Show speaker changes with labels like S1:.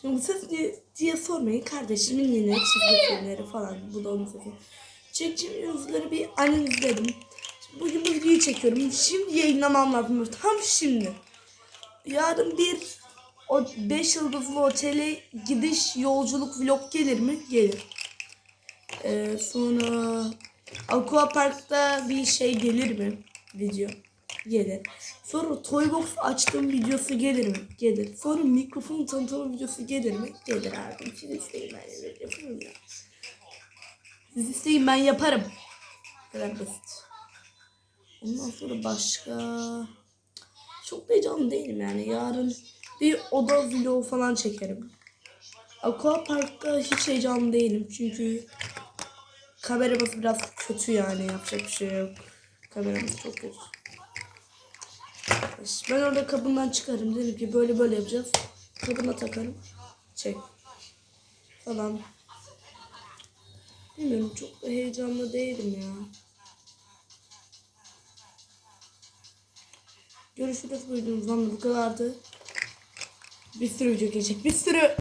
S1: Şimdi bu ses ne diye sormayın. Kardeşimin yine çizgi filmleri falan. Bu da onun sesi. Çekeceğim yazıları bir analizledim. Şimdi Bugün bu videoyu çekiyorum. Şimdi yayınlamam lazım. Tam şimdi. Yarın bir o 5 yıldızlı otele gidiş yolculuk vlog gelir mi? Gelir. Ee, sonra Aqua Park'ta bir şey gelir mi? Video. Gelir. Sonra Toybox açtığım videosu gelir mi? Gelir. Sonra mikrofon tanıtımı videosu gelir mi? Gelir abi. Siz isteyin ben yaparım ya. Siz isteyin ben yaparım. Bu kadar basit. Ondan sonra başka... Çok heyecanlı değilim yani. Yarın bir oda vlogu falan çekerim. Aqua Park'ta hiç heyecanlı değilim. Çünkü kameramız biraz kötü yani. Yapacak bir şey yok. Kameramız çok kötü. Ben orada kabından çıkarım. Dedim ki böyle böyle yapacağız. Kabına takarım. Çek. Falan. Bilmiyorum çok da heyecanlı değilim ya. Görüşürüz buyurun. Bu kadardı. Bir sürü video gelecek. Bir sürü.